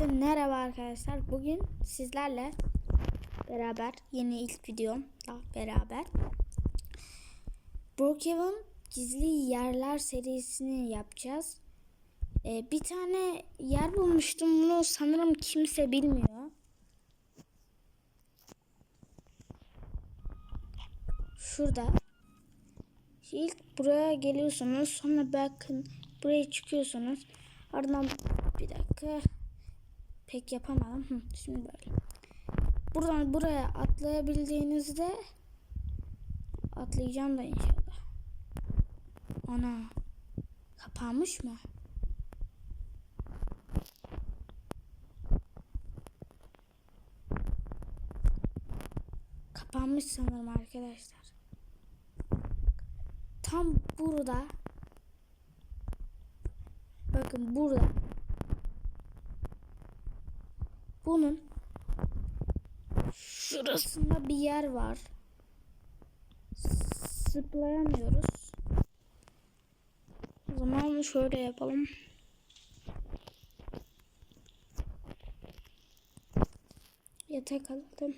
Herkese merhaba arkadaşlar. Bugün sizlerle beraber yeni ilk videomla beraber Brookhaven gizli yerler serisini yapacağız. Ee, bir tane yer bulmuştum. Bunu sanırım kimse bilmiyor. Şurada. İlk buraya geliyorsunuz. Sonra bakın buraya çıkıyorsunuz. Ardından bir dakika. Pek yapamadım. Hı, şimdi böyle. Buradan buraya atlayabildiğinizde atlayacağım da inşallah. Ana. Kapanmış mı? Kapanmış sanırım arkadaşlar. Tam burada Bakın burada bunun şurasında bir yer var. Zıplayamıyoruz. O zaman şöyle yapalım. Yatak alalım.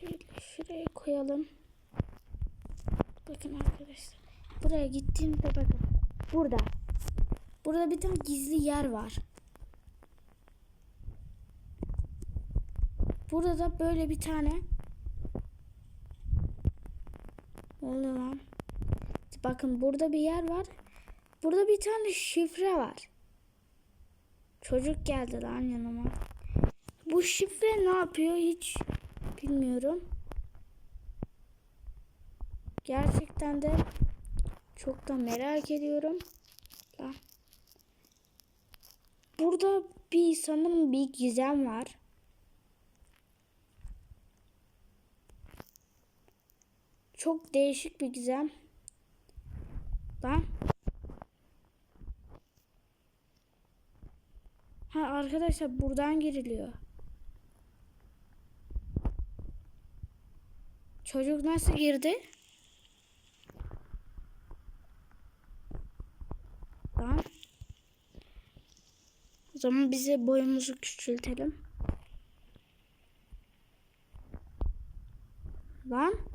Şöyle şuraya koyalım. Bakın arkadaşlar. Buraya gittiğimde bakın. Burada. Burada bir tane gizli yer var. Burada da böyle bir tane Ne oluyor lan? Bakın burada bir yer var. Burada bir tane şifre var. Çocuk geldi lan yanıma. Bu şifre ne yapıyor hiç bilmiyorum. Gerçekten de çok da merak ediyorum. Burada bir sanırım bir gizem var. Çok değişik bir gizem. Lan. Ha arkadaşlar buradan giriliyor. Çocuk nasıl girdi? Lan. O zaman bize boyumuzu küçültelim. Lan.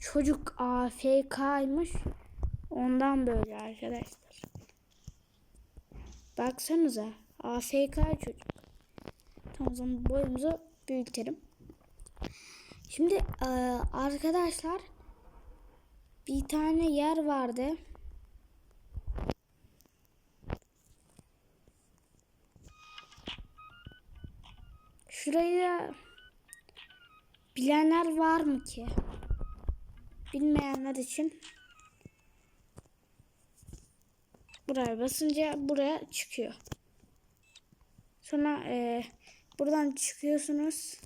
Çocuk AFK'ymış. Ondan böyle arkadaşlar. Baksanıza. AFK çocuk. Tamam o zaman boyumuzu büyütelim. Şimdi e, arkadaşlar bir tane yer vardı. Şurayı bilenler var mı ki? Bilmeyenler için buraya basınca buraya çıkıyor. Sonra e, buradan çıkıyorsunuz.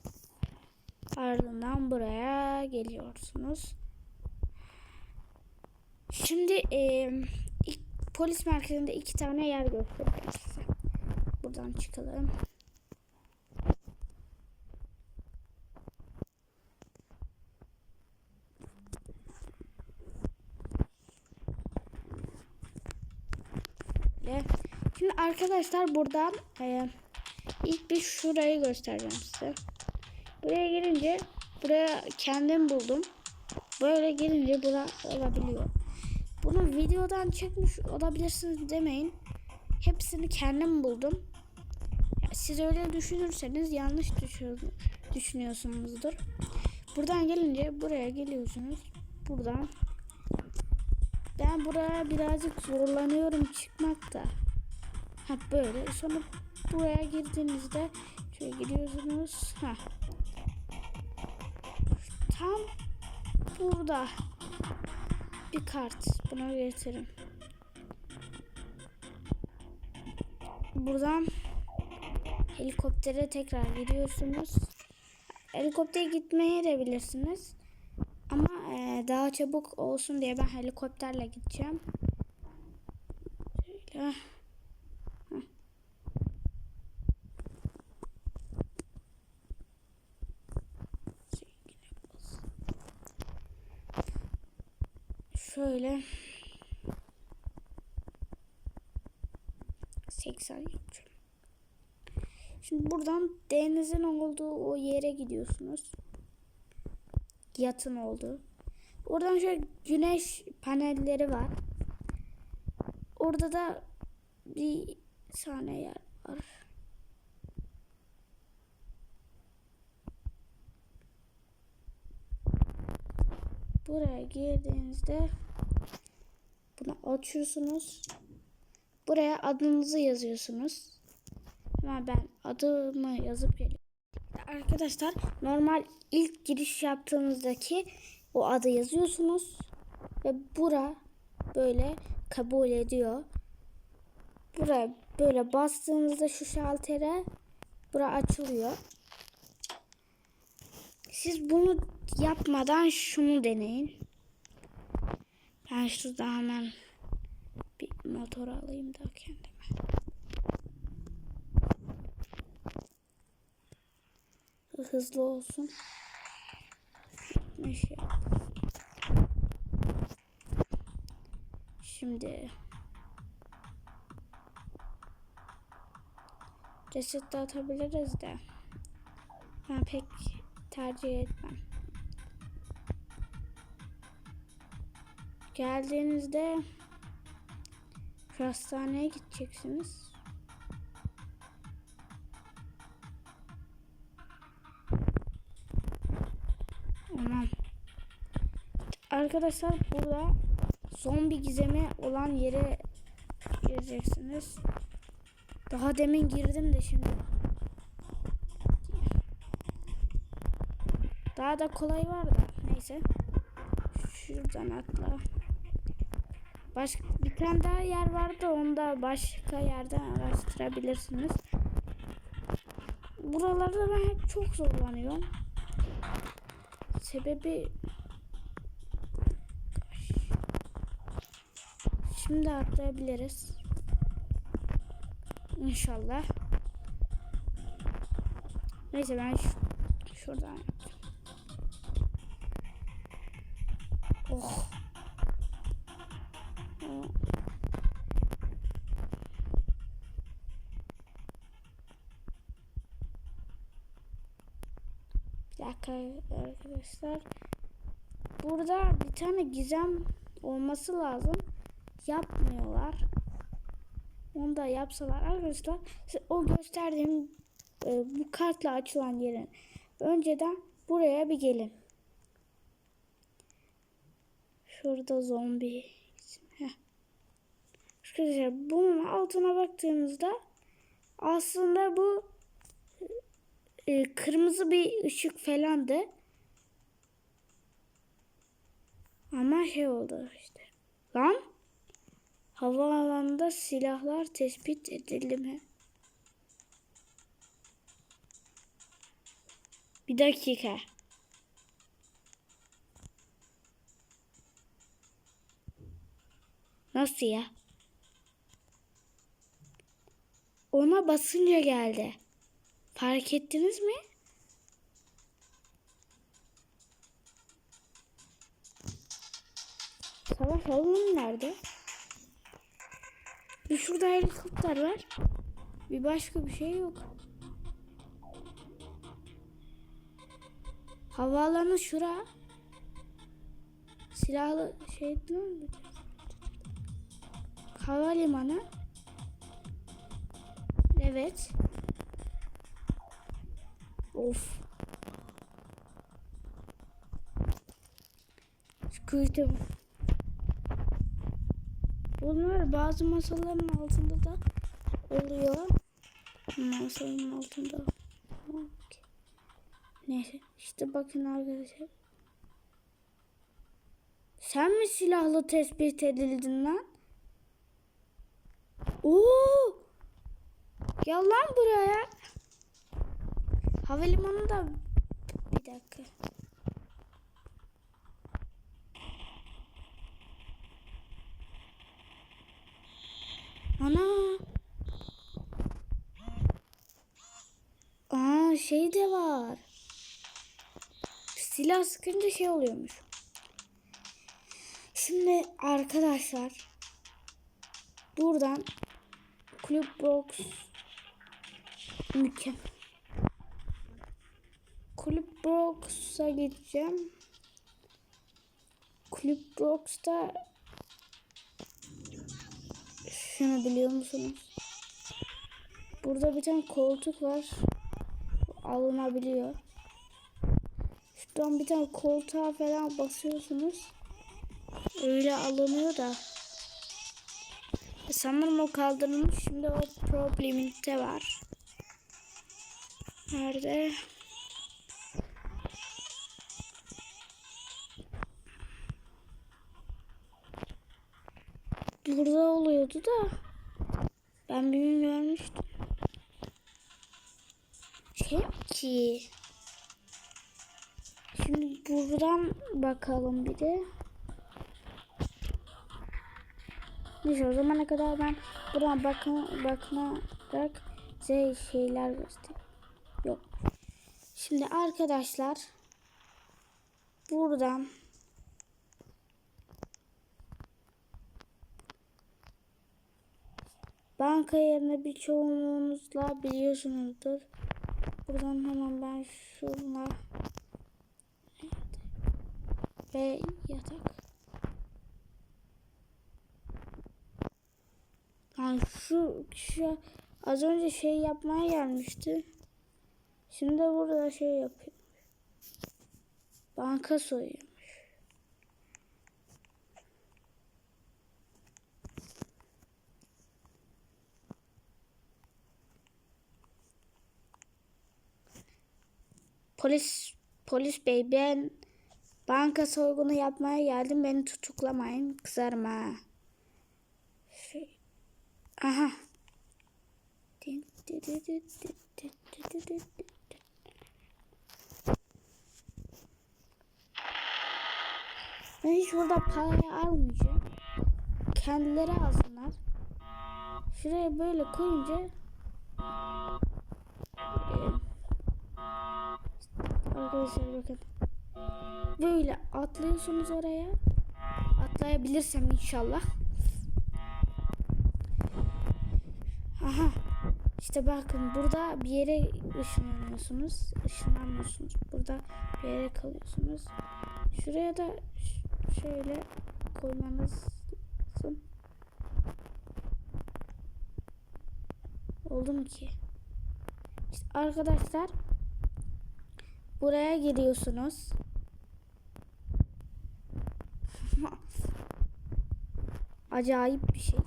Ardından buraya geliyorsunuz. Şimdi e, ilk, polis merkezinde iki tane yer göstereceğim size. Buradan çıkalım. Böyle. Şimdi arkadaşlar buradan e, ilk bir şurayı göstereceğim size. Buraya gelince buraya kendim buldum. Böyle gelince bura olabiliyor. Bunu videodan çekmiş olabilirsiniz demeyin. Hepsini kendim buldum. Siz öyle düşünürseniz yanlış düşünüyorsunuzdur. Buradan gelince buraya geliyorsunuz. Buradan ben buraya birazcık zorlanıyorum çıkmakta. Ha böyle. Sonra buraya girdiğinizde şöyle giriyorsunuz. Ha. Tam burada bir kart. Bunu getirin. Buradan helikoptere tekrar gidiyorsunuz. Helikoptere gitmeye de bilirsiniz. Ama e, daha çabuk olsun diye ben helikopterle gideceğim. Şöyle. Şöyle 80 yapacağım. Şimdi buradan denizin olduğu o yere gidiyorsunuz. Yatın olduğu. Oradan şöyle güneş panelleri var. Orada da bir saniye yer var. Buraya girdiğinizde bunu açıyorsunuz. Buraya adınızı yazıyorsunuz. Ama ben adımı yazıp geliyorum. Arkadaşlar normal ilk giriş yaptığınızdaki o adı yazıyorsunuz. Ve bura böyle kabul ediyor. Buraya böyle bastığınızda şu şaltere bura açılıyor. Siz bunu yapmadan şunu deneyin. Ben şurada hemen bir motor alayım da kendime. Hızlı olsun. Şey. Şimdi reset de atabiliriz de ben pek tercih etmem. Geldiğinizde hastaneye gideceksiniz. Tamam. Arkadaşlar burada zombi gizemi olan yere gireceksiniz. Daha demin girdim de şimdi. Daha da kolay var da neyse. Şuradan atla. Başka bir tane daha yer vardı. Onu da başka yerden araştırabilirsiniz. Buralarda ben hep çok zorlanıyorum. Sebebi Şimdi atlayabiliriz. İnşallah. Neyse ben şu, şuradan. Oh. Arkadaşlar. Burada bir tane gizem olması lazım. Yapmıyorlar. Onu da yapsalar arkadaşlar o gösterdiğim e, bu kartla açılan yerin önceden buraya bir gelin. Şurada zombi. Arkadaşlar bunun altına baktığımızda aslında bu e, kırmızı bir ışık falandı. Ama şey oldu işte. Lan havaalanında silahlar tespit edildi mi? Bir dakika. Nasıl ya? Ona basınca geldi. Fark ettiniz mi? Savaş alanı nerede? Bir şurada helikopter var. Bir başka bir şey yok. Havaalanı şura. Silahlı şey değil mi? Havalimanı. Evet. Of. Sıkıldım. Bunlar bazı masaların altında da oluyor. Masanın altında. Neyse işte bakın arkadaşlar. Sen mi silahlı tespit edildin lan? Oo! Gel lan buraya. Havalimanı da bir dakika. Ana. Aa şey de var. Silah sıkınca şey oluyormuş. Şimdi arkadaşlar buradan Kulüp Box mükemmel. Kulüp Box'a gideceğim. Kulüp Box'ta şunu biliyor musunuz? Burada bir tane koltuk var. Alınabiliyor. Şuradan bir tane koltuğa falan basıyorsunuz. Öyle alınıyor da. Sanırım o kaldırılmış. Şimdi o probleminde var. Nerede? Burada oluyordu da. Ben bir gün görmüştüm. Şey ki. Şimdi buradan bakalım bir de. Neyse o zamana kadar ben buradan bakın, bakınarak size şeyler göstereyim. Yok. Şimdi arkadaşlar buradan banka yerine birçoğunuzla biliyorsunuzdur. Buradan hemen ben şuna ve yatak. Yani şu kişi az önce şey yapmaya gelmişti. Şimdi burada şey yapıyor. Banka soyuyormuş. Polis polis bey ben banka soygunu yapmaya geldim. Beni tutuklamayın. Kızarım ha. Aha. Ben hiç burada parayı almayacağım. Kendileri alsınlar. Şuraya böyle koyunca Ee, Arkadaşlar bakın. Böyle atlıyorsunuz oraya. Atlayabilirsem inşallah. Aha. İşte bakın burada bir yere ışınlanıyorsunuz. Işınlanmıyorsunuz. Burada bir yere kalıyorsunuz. Şuraya da şöyle koymanız lazım. Oldu mu ki? İşte arkadaşlar buraya giriyorsunuz. Acayip bir şey.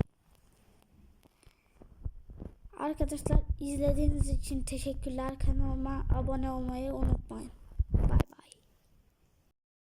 Arkadaşlar izlediğiniz için teşekkürler. Kanalıma abone olmayı unutmayın.